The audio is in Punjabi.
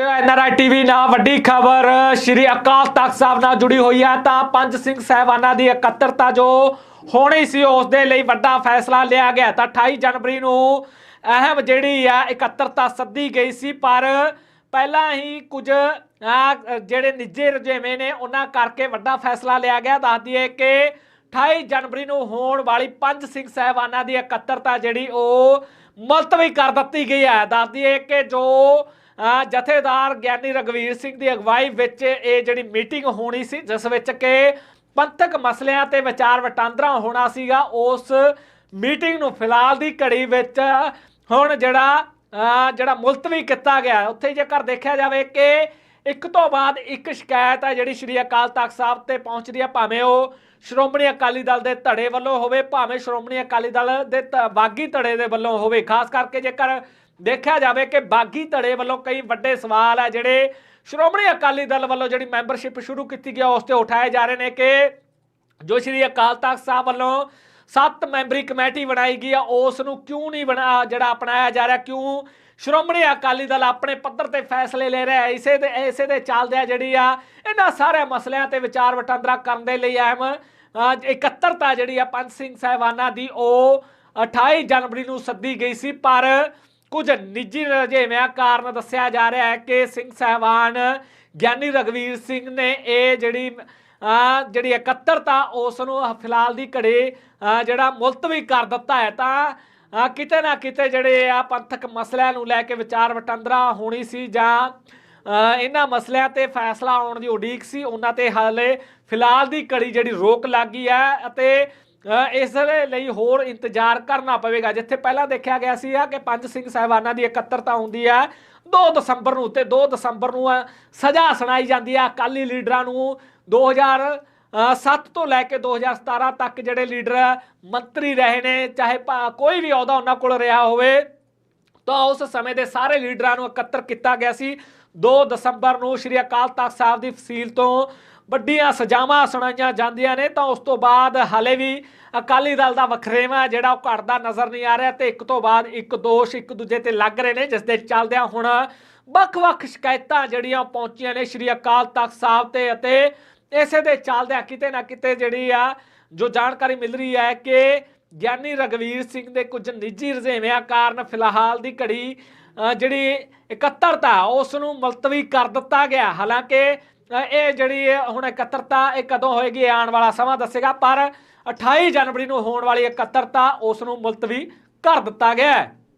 ਐਨਆਰਆਈ ਟੀਵੀ ਨਾਲ ਵੱਡੀ ਖਬਰ ਸ਼੍ਰੀ ਅਕਾਲ ਤਖਤ ਸਾਹਿਬ ਨਾਲ ਜੁੜੀ ਹੋਈ ਹੈ ਤਾਂ ਪੰਜ ਸਿੰਘ ਸਾਹਿਬਾਨਾਂ ਦੀ ਇਕੱਤਰਤਾ ਜੋ ਹੋਣੀ ਸੀ ਉਸ ਦੇ ਲਈ ਵੱਡਾ ਫੈਸਲਾ ਲਿਆ ਗਿਆ। ਤਾਂ 28 ਜਨਵਰੀ ਨੂੰ ਅਹਿਮ ਜਿਹੜੀ ਆ ਇਕੱਤਰਤਾ ਸੱਦੀ ਗਈ ਸੀ ਪਰ ਪਹਿਲਾਂ ਹੀ ਕੁਝ ਆ, ਜਿਹੜੇ ਨਿੱਜੇ ਰੁਝੇਵੇਂ ਨੇ ਉਹਨਾਂ ਕਰਕੇ ਵੱਡਾ ਫੈਸਲਾ ਲਿਆ ਗਿਆ। ਦੱਸ ਦਈਏ ਕਿ 28 ਜਨਵਰੀ ਨੂੰ ਹੋਣ ਵਾਲੀ ਪੰਜ ਸਿੰਘ ਸਾਹਿਬਾਨਾਂ ਦੀ ਇਕੱਤਰਤਾ ਜਿਹੜੀ ਉਹ ਮੁਲਤਵੀ ਕਰ ਦਿੱਤੀ ਗਈ ਹੈ। ਦੱਸ ਦਈਏ ਕਿ ਜੋ ਜਥੇਦਾਰ ਗਿਆਨੀ ਰਗਵੀਰ ਸਿੰਘ ਦੀ ਅਗਵਾਈ ਵਿੱਚ ਇਹ ਜਿਹੜੀ ਮੀਟਿੰਗ ਹੋਣੀ ਸੀ, ਜਿਸ ਵਿੱਚ ਕਿ ਪੰਥਕ ਮਸਲਿਆਂ ਤੇ ਵਿਚਾਰ ਵਟਾਂਦਰਾ ਹੋਣਾ ਸੀਗਾ, ਉਸ ਮੀਟਿੰਗ ਨੂੰ ਫਿਲਹਾਲ ਦੀ ਘੜੀ ਵਿੱਚ ਹੁਣ ਜਿਹੜਾ ਜਿਹੜਾ ਮੁਲਤਵੀ ਕੀਤਾ ਗਿਆ ਉੱਥੇ ਜੇਕਰ ਦੇਖਿਆ ਜਾਵੇ ਕਿ ਇੱਕ ਤੋਂ ਬਾਅਦ ਇੱਕ ਸ਼ਿਕਾਇਤ ਹੈ ਜਿਹੜੀ ਸ਼੍ਰੀ ਅਕਾਲ ਤਖਤ ਸਾਹਿਬ ਤੇ ਪਹੁੰਚਦੀ ਹੈ, ਭਾਵੇਂ ਉਹ ਸ਼੍ਰੋਮਣੀ ਅਕਾਲੀ ਦਲ ਦੇ ਧੜੇ ਵੱਲੋਂ ਹੋਵੇ, ਭਾਵੇਂ ਸ਼੍ਰੋਮਣੀ ਅਕਾਲੀ ਦਲ ਦੇ ਧ- ਬਾਗੀ ਧੜੇ ਦੇ ਵੱਲੋਂ ਹੋਵੇ, ਖਾਸ ਕਰਕੇ ਜੇਕਰ ਦੇਖਿਆ ਜਾਵੇ ਕਿ ਬਾਗੀ ਧੜੇ ਵੱਲੋਂ ਕਈ ਵੱਡੇ ਸਵਾਲ ਆ ਜਿਹੜੇ ਸ਼੍ਰੋਮਣੀ ਅਕਾਲੀ ਦਲ ਵੱਲੋਂ ਜਿਹੜੀ ਮੈਂਬਰਸ਼ਿਪ ਸ਼ੁਰੂ ਕੀਤੀ ਗਿਆ ਉਸ ਤੇ ਉਠਾਏ ਜਾ ਰਹੇ ਨੇ ਕਿ ਜੋ ਸ਼੍ਰੀ ਅਕਾਲ ਤਖਤ ਸਾਹਿਬ ਵੱਲੋਂ ਸੱਤ ਮੈਂਬਰੀ ਕਮੇਟੀ ਬਣਾਈ ਗਈ ਆ ਉਸ ਨੂੰ ਕਿਉਂ ਨਹੀਂ ਬਣਾ ਜਿਹੜਾ ਅਪਣਾਇਆ ਜਾ ਰਿਹਾ ਕਿਉਂ ਸ਼੍ਰੋਮਣੀ ਅਕਾਲੀ ਦਲ ਆਪਣੇ ਪੱਧਰ ਤੇ ਫੈਸਲੇ ਲੈ ਰਿਹਾ ਹੈ ਇਸੇ ਦੇ ਇਸੇ ਦੇ ਚੱਲਦਿਆਂ ਜਿਹੜੀ ਆ ਇਹਨਾਂ ਸਾਰੇ ਮਸਲਿਆਂ ਤੇ ਵਿਚਾਰ ਵਟਾਂਦਰਾ ਕਰਨ ਦੇ ਲਈ ਅਹਿਮ ਅ, ਇਕੱਤਰਤਾ ਜਿਹੜੀ ਆ ਪੰਜ ਸਿੰਘ ਸਾਹਿਬਾਨਾਂ ਦੀ ਉਹ 28 ਜਨਵਰੀ ਨੂੰ ਸੱਦੀ ਗਈ ਸੀ ਪਰ ਕੁਝ ਨਿੱਜੀ ਰੁਝੇਵਿਆਂ ਕਾਰਨ ਦੱਸਿਆ ਜਾ ਰਿਹਾ ਹੈ ਕਿ ਸਿੰਘ ਸਾਹਿਬਾਨ ਗਿਆਨੀ ਰਗਵੀਰ ਸਿੰਘ ਨੇ ਇਹ ਜਿਹੜੀ ਜਿਹੜੀ ਇਕੱਤਰਤਾ ਉਸ ਨੂੰ ਫਿਲਹਾਲ ਦੀ ਘੜੀ ਜਿਹੜਾ ਮੁਲਤਵੀ ਕਰ ਦਿੱਤਾ ਹੈ, ਤਾਂ ਕਿਤੇ ਨਾ ਕਿਤੇ ਜਿਹੜੇ ਆ ਪੰਥਕ ਮਸਲਿਆਂ ਨੂੰ ਲੈ ਕੇ ਵਿਚਾਰ ਵਟਾਂਦਰਾ ਹੋਣੀ ਸੀ ਜਾਂ ਇਹਨਾਂ ਮਸਲਿਆਂ ਤੇ ਫੈਸਲਾ ਆਉਣ ਦੀ ਉਡੀਕ ਸੀ, ਉਹਨਾਂ ਤੇ ਹਾਲੇ ਫਿਲਹਾਲ ਦੀ ਘੜੀ ਜਿਹੜੀ ਰੋਕ ਲੱਗੀ ਹੈ ਅਤੇ ਇਸ ਲਈ ਹੋਰ ਇੰਤਜ਼ਾਰ ਕਰਨਾ ਪਵੇਗਾ। ਜਿੱਥੇ ਪਹਿਲਾਂ ਦੇਖਿਆ ਗਿਆ ਸੀ ਆ ਕਿ ਪੰਜ ਸਿੰਘ ਸਾਹਿਬਾਨਾਂ ਦੀ ਇਕੱਤਰਤਾ ਹੁੰਦੀ ਹੈ 2 ਦਸੰਬਰ ਨੂੰ ਤੇ 2 ਦਸੰਬਰ ਨੂੰ ਸਜ਼ਾ ਸੁਣਾਈ ਜਾਂਦੀ ਹੈ ਅਕਾਲੀ ਲੀਡਰਾਂ ਨੂੰ। 2007 ਤੋਂ ਲੈ ਕੇ 2017 ਤੱਕ ਜਿਹੜੇ ਲੀਡਰ, ਮੰਤਰੀ ਰਹੇ ਨੇ, ਚਾਹੇ ਕੋਈ ਵੀ ਅਹੁਦਾ ਉਹਨਾਂ ਕੋਲ ਰਿਹਾ ਹੋਵੇ, ਤਾਂ ਉਸ ਸਮੇਂ ਦੇ ਸਾਰੇ ਲੀਡਰਾਂ ਨੂੰ ਇਕੱਤਰ ਕੀਤਾ ਗਿਆ ਸੀ। 2 ਦਸੰਬਰ ਨੂੰ ਸ਼੍ਰੀ ਅਕਾਲ ਤਖਤ ਸਾਹਿਬ ਦੀ ਫਸੀਲ ਤੋਂ ਵੱਡੀਆਂ ਸਜ਼ਾਵਾਂ ਸੁਣਾਈਆਂ ਜਾਂਦੀਆਂ ਨੇ, ਤਾਂ ਉਸ ਤੋਂ ਬਾਅਦ ਹਲੇ ਵੀ ਅਕਾਲੀ ਦਲ ਦਾ ਵਖਰੇਵਾ ਜਿਹੜਾ ਉਹ ਘਟਦਾ ਨਜ਼ਰ ਨਹੀਂ ਆ ਰਿਹਾ ਤੇ ਇੱਕ ਤੋਂ ਬਾਅਦ ਇੱਕ ਦੋਸ਼ ਇੱਕ ਦੂਜੇ ਤੇ ਲੱਗ ਰਹੇ ਨੇ, ਜਿਸ ਦੇ ਚੱਲਦਿਆਂ ਹੁਣ ਵੱਖ-ਵੱਖ ਸ਼ਿਕਾਇਤਾਂ ਜਿਹੜੀਆਂ ਪਹੁੰਚੀਆਂ ਨੇ ਸ਼੍ਰੀ ਅਕਾਲ ਤਖਤ ਸਾਹਿਬ ਤੇ ਅਤੇ ਇਸੇ ਦੇ ਚੱਲਦਿਆਂ ਕਿਤੇ ਨਾ ਕਿਤੇ ਜਿਹੜੀ ਆ, ਜੋ ਜਾਣਕਾਰੀ ਮਿਲ ਰਹੀ ਹੈ ਕਿ ਗਿਆਨੀ ਰਗਵੀਰ ਸਿੰਘ ਦੇ ਕੁਝ ਨਿੱਜੀ ਰੁਝੇਵਿਆਂ ਕਾਰਨ ਫਿਲਹਾਲ ਦੀ ਘੜੀ ਜਿਹੜੀ ਇਕੱਤਰਤਾ ਉਸ ਨੂੰ ਮੁਲਤਵੀ ਕਰ ਦਿੱਤਾ ਗਿਆ। ਹਾਲਾਂਕਿ ਇਹ ਜਿਹੜੀ ਹੁਣ ਇਕੱਤਰਤਾ ਇਹ ਕਦੋਂ ਹੋਏਗੀ ਆਉਣ ਵਾਲਾ ਸਮਾਂ ਦੱਸੇਗਾ, ਪਰ 28 ਜਨਵਰੀ ਨੂੰ ਹੋਣ ਵਾਲੀ ਇਕੱਤਰਤਾ ਉਸ ਨੂੰ ਮੁਲਤਵੀ ਕਰ ਦਿੱਤਾ ਗਿਆ ਹੈ।